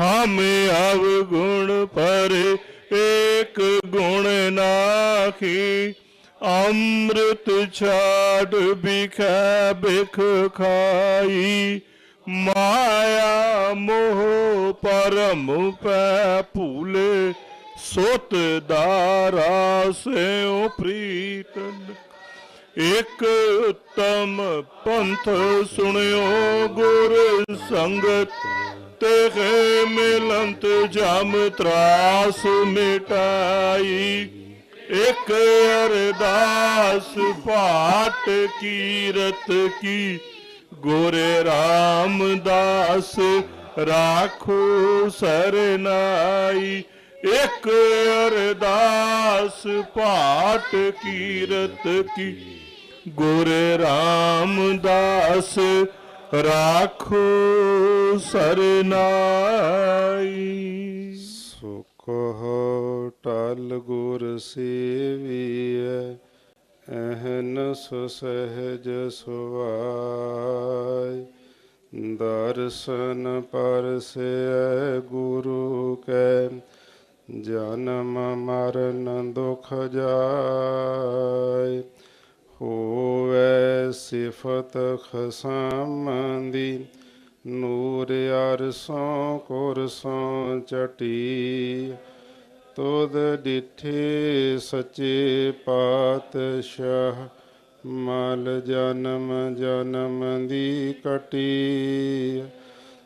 ਹਮ ਅਵਗੁਣ ਪਰ ਏਕ ਗੁਣ ਨਾਹੀ ਅੰਮ੍ਰਿਤ ਛਾੜ ਬਿਖੈ ਬਿਖ ਖਾਈ। ਮਾਇਆ ਮੋਹ ਪਰਮ ਪੈ ਭੂਲੇ, ਸੋਤ ਦਾਰਾ ਸਿਉ ਪ੍ਰੀਤਨ ਇਕ ਉਤਮ ਪੰਥ ਸੁਣਿਓ ਗੁਰ ਸੰਗਤ ਤੇ ਮਿਲੰਤ ਜਮ ਤਰਾਸ ਮਿਟਾਈ। ਇਕ ਅਰਦਾਸ ਪਾਟ ਕੀਰਤ ਕੀ, ਗੁਰੇ ਰਾਮਦਾਸ ਰਾਖੋ ਸਰਨਾਈ। ਇਕ ਅਰਦਾਸ ਪਾਠ ਕੀਰਤ ਕੀ। ਗੁਰ ਰਾਮਦਾਸ ਰਾਖੋ ਸਰਨਾਈ। ਸੁਖ ਟਲ ਗੁਰ ਸੇਵੀਐ ਅਹਨਸ ਸਹਿਜ ਸੁਆਇ ਦਰਸ਼ਨ ਪਰਸੈ ਗੁਰੂ ਕੈ ਜਨਮ ਮਰਨ ਦੁਖ ਜਾਏ, ਹੋਵੇ ਸਿਫਤ ਖਸਮੰਦੀ, ਨੂਰ ਅਰਸੋਂ ਕੁਰਸੋਂ ਚਟੀ, ਤੁਧ ਡਿਠੇ ਸੱਚੇ ਪਾਤਸ਼ਾਹ, ਮਲ ਜਨਮ ਜਨਮ ਦੀ ਕਟੀ।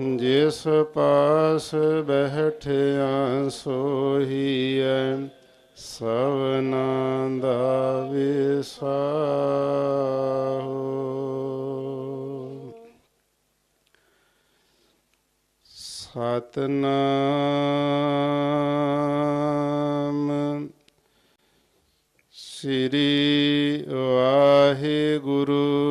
ਜਿਸ ਪਾਸ ਬਹਿਠਿਆ ਸੋਹੀਐ ਸਵਨਾ ਦਾ ਵਿਸਾਹੁ। ਸਤਨਾਮ ਸ੍ਰੀ ਵਾਹਿਗੁਰੂ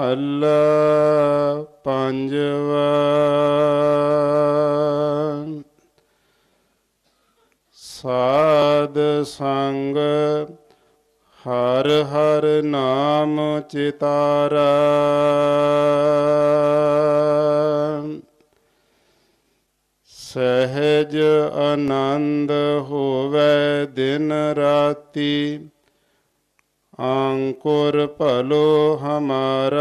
ਮਹੱਲਾ ਪੰਜਵਾ ਸਾਧ ਸੰਗ ਹਰ ਹਰ ਨਾਮ ਚਿਤਾਰਾ। ਸਹਿਜ ਆਨੰਦ ਹੋਵੇ ਦਿਨ ਰਾਤੀ। ਅੰਕੁਰ ਭਲੋ ਹਮਾਰਾ।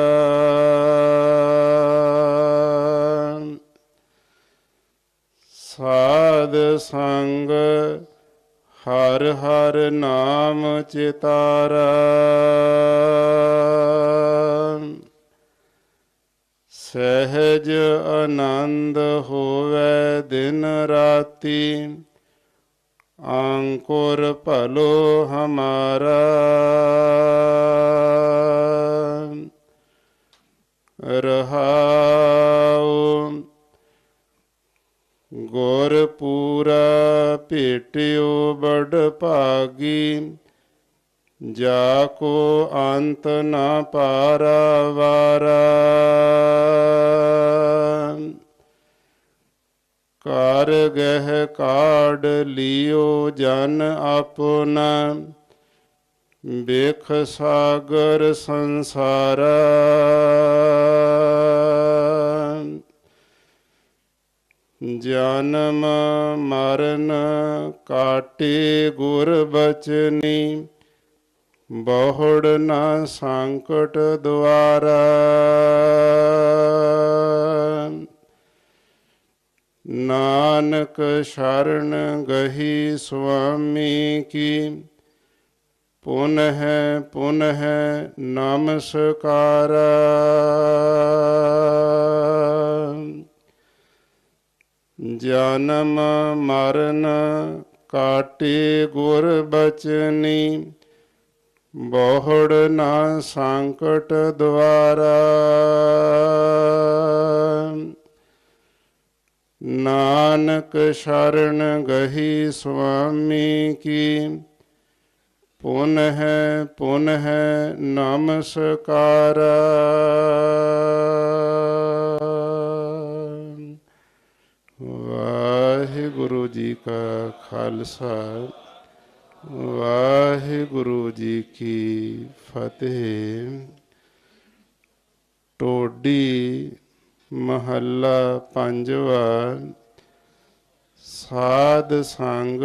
ਸਾਧ ਸੰਗ ਹਰ ਹਰ ਨਾਮ ਚਿਤਾਰਾ। ਸਹਿਜ ਆਨੰਦ ਹੋਵੇ ਦਿਨ ਰਾਤੀ। ਅੰਕੁਰ ਭਲੋ ਹਮਾਰਾ। ਰਹਾਉ ਗੁਰ ਪੂਰਾ ਭੇਟਿਓ ਬੜ ਭਾਗੀ। ਜਾ ਕੋ ਅੰਤ ਨਾ ਪਾਰਾ ਵਾਰਾ। ਕਰ ਗਹਿ ਕਾੜ ਲਿਓ ਜਨ ਆਪਣਾ ਬੇਖ ਸਾਗਰ ਸੰਸਾਰ। ਜਨਮ ਮਰਨ ਕਾਟੇ ਗੁਰ ਬਚਨੀ। ਬਹੁੜ ਨਾ ਸੰਕਟ ਦੁਆਰਾ। ਨਾਨਕ ਸ਼ਰਨ ਗਹੀ ਸੁਆਮੀ ਕੀ। ਪੁਨਹ ਪੁਨਹ ਨਮਸਕਾਰ। ਜਨਮ ਮਰਨ ਕਾਟੇ ਗੁਰ ਬਚਨੀ। ਬਹੁੜ ਨਾ ਸੰਕਟ ਦੁਆਰਾ। ਨਾਨਕ ਸ਼ਰਨ ਗਹੀ ਸੁਆਮੀ ਕੀ ਪੁਨ ਹੈ ਪੁਨ ਹੈ ਨਮਸਕਾਰਾ ਵਾਹਿਗੁਰੂ ਜੀ ਕਾ ਖਾਲਸਾ ਵਾਹਿਗੁਰੂ ਜੀ ਕੀ ਫਤਿਹ ਟੋਡੀ ਮਹੱਲਾ ਪੰਜਵਾ ਸਾਧ ਸੰਗ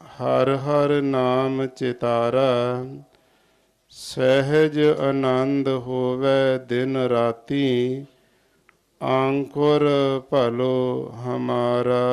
ਹਰ ਹਰ ਨਾਮ ਚਿਤਾਰਾ, ਸਹਿਜ ਆਨੰਦ ਹੋਵੇ ਦਿਨ ਰਾਤੀ ਆਂਕੁਰ ਭਲੋ ਹਮਾਰਾ।